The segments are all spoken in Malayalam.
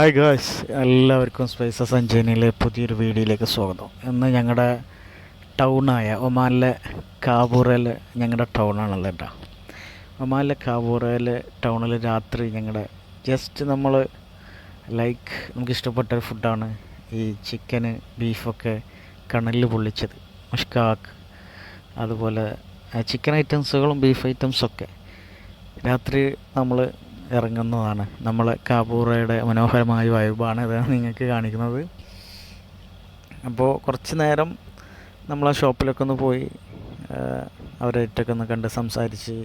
ഹായ് ഗായ്സ് എല്ലാവർക്കും സ്പൈസ സഞ്ജനിയിലെ പുതിയൊരു വീഡിയോയിലേക്ക് സ്വാഗതം. ഇന്ന് ഞങ്ങളുടെ ടൗണായ ഒമാനിലെ കാബൂറയിൽ ഞങ്ങളുടെ ടൗണാണല്ലോ കേട്ടോ. ഒമാനിലെ കാബൂറയിൽ ടൗണിൽ രാത്രി ഞങ്ങളുടെ ജസ്റ്റ് നമ്മൾ ലൈക്ക് നമുക്ക് ഇഷ്ടപ്പെട്ട ഒരു ഫുഡാണ് ഈ ചിക്കന് ബീഫൊക്കെ കണലിൽ പൊള്ളിച്ചത്. മുഷ്കാക്ക് അതുപോലെ ചിക്കൻ ഐറ്റംസുകളും ബീഫ് ഐറ്റംസൊക്കെ രാത്രി നമ്മൾ ഇറങ്ങുന്നതാണ്. നമ്മൾ കാബൂറയുടെ മനോഹരമായ വൈബാണ് ഇത് നിങ്ങൾക്ക് കാണിക്കുന്നത്. അപ്പോൾ കുറച്ച് നേരം നമ്മൾ ആ ഷോപ്പിലൊക്കെ ഒന്ന് പോയി അവരായിട്ടൊക്കെ ഒന്ന് കണ്ട് സംസാരിച്ച്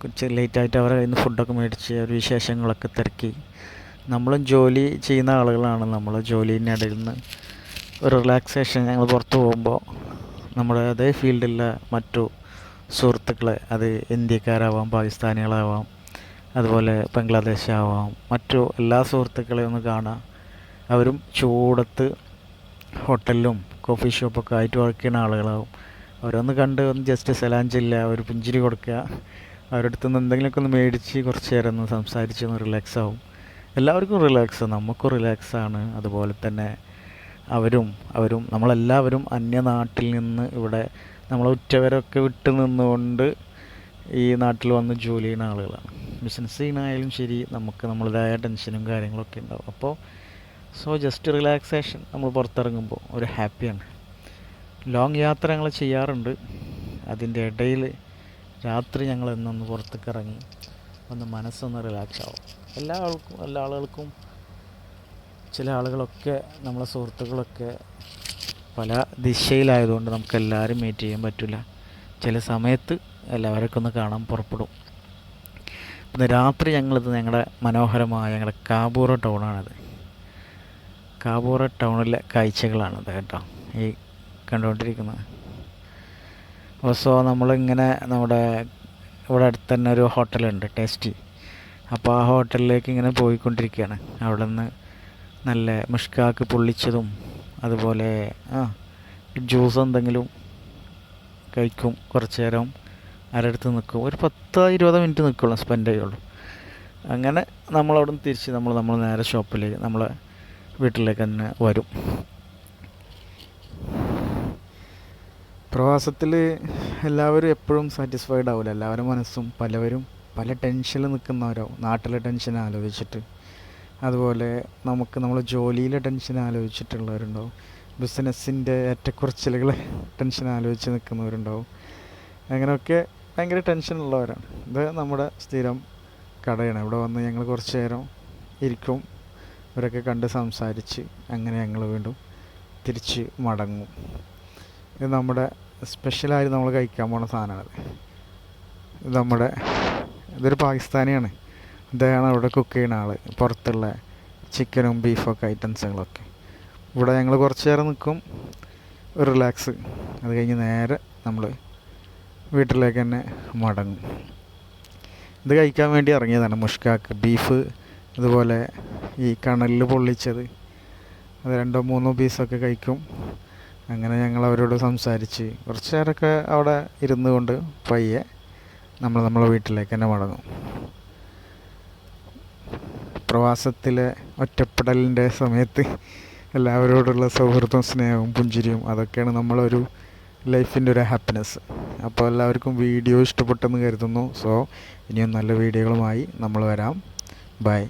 കുറച്ച് ലേറ്റായിട്ട് അവരെ കയ്യിൽ നിന്ന് ഫുഡൊക്കെ മേടിച്ച് അവർ വിശേഷങ്ങളൊക്കെ തിരക്കി. നമ്മളും ജോലി ചെയ്യുന്ന ആളുകളാണ്. നമ്മൾ ജോലീന്റെ ഇടയിൽ നിന്ന് ഒരു റിലാക്സേഷൻ ഞങ്ങൾ പുറത്ത് പോകുമ്പോൾ നമ്മുടെ അതേ ഫീൽഡിലെ മറ്റു സുഹൃത്തുക്കളെ അത് ഇന്ത്യക്കാരാവാം പാകിസ്ഥാനികളാവാം അതുപോലെ ബംഗ്ലാദേശ് ആവാം മറ്റു എല്ലാ സുഹൃത്തുക്കളെയും ഒന്ന് കാണാം. അവരും ചൂടത്ത് ഹോട്ടലിലും കോഫി ഷോപ്പൊക്കെ ആയിട്ട് വർക്ക് ചെയ്യുന്ന ആളുകളാവും. അവരൊന്ന് കണ്ട് ഒന്ന് ജസ്റ്റ് സലാം ചെല്ലുക ഒരു പുഞ്ചിരി കൊടുക്കുക. അവരുടെ അടുത്ത് നിന്ന് എന്തെങ്കിലുമൊക്കെ ഒന്ന് മേടിച്ച് കുറച്ച് നേരം ഒന്ന് സംസാരിച്ച് ഒന്ന് റിലാക്സ് ആവും. എല്ലാവർക്കും റിലാക്സ് നമുക്കും റിലാക്സ് ആണ്. അതുപോലെ തന്നെ അവരും അവരും നമ്മളെല്ലാവരും അന്യനാട്ടിൽ നിന്ന് ഇവിടെ നമ്മളെ ഉറ്റവരൊക്കെ വിട്ട് നിന്നുകൊണ്ട് ഈ നാട്ടിൽ വന്ന് ജോലി ചെയ്യുന്ന ആളുകളാണ്. ബിസിനസ് ചെയ്യുന്നതായാലും ശരി നമുക്ക് നമ്മളുടേതായ ടെൻഷനും കാര്യങ്ങളൊക്കെ ഉണ്ടാവും. അപ്പോൾ സോ ജസ്റ്റ് റിലാക്സേഷൻ നമ്മൾ പുറത്തിറങ്ങുമ്പോൾ ഒരു ഹാപ്പിയാണ് ലോങ് യാത്ര ഞങ്ങൾ ചെയ്യാറുണ്ട്. അതിന്റെ ഇടയിൽ രാത്രി ഞങ്ങൾ എന്നൊന്ന് പുറത്തേക്ക് ഇറങ്ങി ഒന്ന് മനസ്സൊന്ന് റിലാക്സ് ആവും. എല്ലാ ആൾക്കും എല്ലാ ആളുകൾക്കും ചില ആളുകളൊക്കെ നമ്മളെ സുഹൃത്തുക്കളൊക്കെ പല ദിശയിലായതുകൊണ്ട് നമുക്ക് എല്ലാവരും മീറ്റ് ചെയ്യാൻ പറ്റില്ല. ചില സമയത്ത് എല്ലാവരൊക്കെ ഒന്ന് കാണാൻ പുറപ്പെടും. ഇന്ന് രാത്രി ഞങ്ങളിത് ഞങ്ങളുടെ മനോഹരമായ ഞങ്ങളുടെ കാബൂറ ടൗണാണിത്. കാബൂറ ടൗണിലെ കാഴ്ചകളാണിത് കേട്ടോ. ഈ കണ്ടുകൊണ്ടിരിക്കുന്നത് സോ നമ്മളിങ്ങനെ നമ്മുടെ ഇവിടെ അടുത്ത് തന്നെ ഒരു ഹോട്ടലുണ്ട് ടേസ്റ്റി. അപ്പോൾ ആ ഹോട്ടലിലേക്ക് ഇങ്ങനെ പോയിക്കൊണ്ടിരിക്കുകയാണ്. അവിടെ നിന്ന് നല്ല മുഷ്കാക്ക് പൊള്ളിച്ചതും അതുപോലെ ആ ജ്യൂസ് എന്തെങ്കിലും കഴിക്കും കുറച്ച് നേരം. ആരടുത്ത് നിൽക്കും? ഒരു പത്ത് ഇരുപത് മിനിറ്റ് നിൽക്കുള്ളൂ സ്പെൻഡ് ചെയ്യുള്ളൂ. അങ്ങനെ നമ്മളവിടെ നിന്ന് തിരിച്ച് നമ്മൾ നമ്മൾ നേരെ ഷോപ്പിലേക്ക് നമ്മളെ വീട്ടിലേക്ക് തന്നെ വരും. പ്രവാസത്തിൽ എല്ലാവരും എപ്പോഴും സാറ്റിസ്ഫൈഡ് ആവില്ല എല്ലാവരും മനസ്സും പലവരും പല ടെൻഷനിൽ നിൽക്കുന്നവരോ നാട്ടിലെ ടെൻഷൻ ആലോചിച്ചിട്ട്. അതുപോലെ നമുക്ക് നമ്മൾ ജോലിയിലെ ടെൻഷൻ ആലോചിച്ചിട്ടുള്ളവരുണ്ടാവും. ബിസിനസ്സിന്റെ ഏറ്റക്കുറച്ചിലുകളെ ടെൻഷൻ ആലോചിച്ച് നിൽക്കുന്നവരുണ്ടാവും. അങ്ങനെയൊക്കെ ഭയങ്കര ടെൻഷനുള്ളവരാണ്. ഇത് നമ്മുടെ സ്ഥിരം കടയാണ്. ഇവിടെ വന്ന് ഞങ്ങൾ കുറച്ച് നേരം ഇരിക്കും. ഇവരൊക്കെ കണ്ട് സംസാരിച്ച് അങ്ങനെ ഞങ്ങൾ വീണ്ടും തിരിച്ച് മടങ്ങും. ഇത് നമ്മുടെ സ്പെഷ്യലായി നമ്മൾ കഴിക്കാൻ പോണ സാധനമാണ് ഇത്. നമ്മുടെ ഇതൊരു പാകിസ്ഥാനിയാണ്. ഇദ്ദേഹമാണ് അവിടെ കുക്ക് ചെയ്യുന്ന ആൾ പുറത്തുള്ള ചിക്കനും ബീഫൊക്കെ ഐറ്റംസുകളൊക്കെ ഇവിടെ ഞങ്ങൾ കുറച്ച് നേരം നിൽക്കും. റിലാക്സ് അത് കഴിഞ്ഞ് നേരെ നമ്മൾ വീട്ടിലേക്ക് തന്നെ മടങ്ങും. ഇത് കഴിക്കാൻ വേണ്ടി ഇറങ്ങിയതാണ് മുഷ്കാക്ക്. ബീഫ് അതുപോലെ ഈ കണലിൽ പൊള്ളിച്ചത്. അത് രണ്ടോ മൂന്നോ പീസൊക്കെ കഴിക്കും. അങ്ങനെ ഞങ്ങൾ അവരോട് സംസാരിച്ച് കുറച്ച് നേരമൊക്കെ അവിടെ ഇരുന്നു കൊണ്ട് പയ്യെ നമ്മൾ നമ്മളെ വീട്ടിലേക്ക് തന്നെ മടങ്ങും. പ്രവാസത്തിലെ ഒറ്റപ്പെടലിന്റെ സമയത്ത് എല്ലാവരോടുള്ള സൗഹൃദവും സ്നേഹവും പുഞ്ചിരിയും അതൊക്കെയാണ് നമ്മളൊരു ലൈഫിന്റെ ഒരു ഹാപ്പിനെസ് അപ്പോൾ എല്ലാവർക്കും വീഡിയോ ഇഷ്ടപ്പെട്ടെന്ന് കരുതുന്നു. സോ ഇനിയും നല്ല വീഡിയോകളുമായി നമ്മൾ വരാം. ബൈ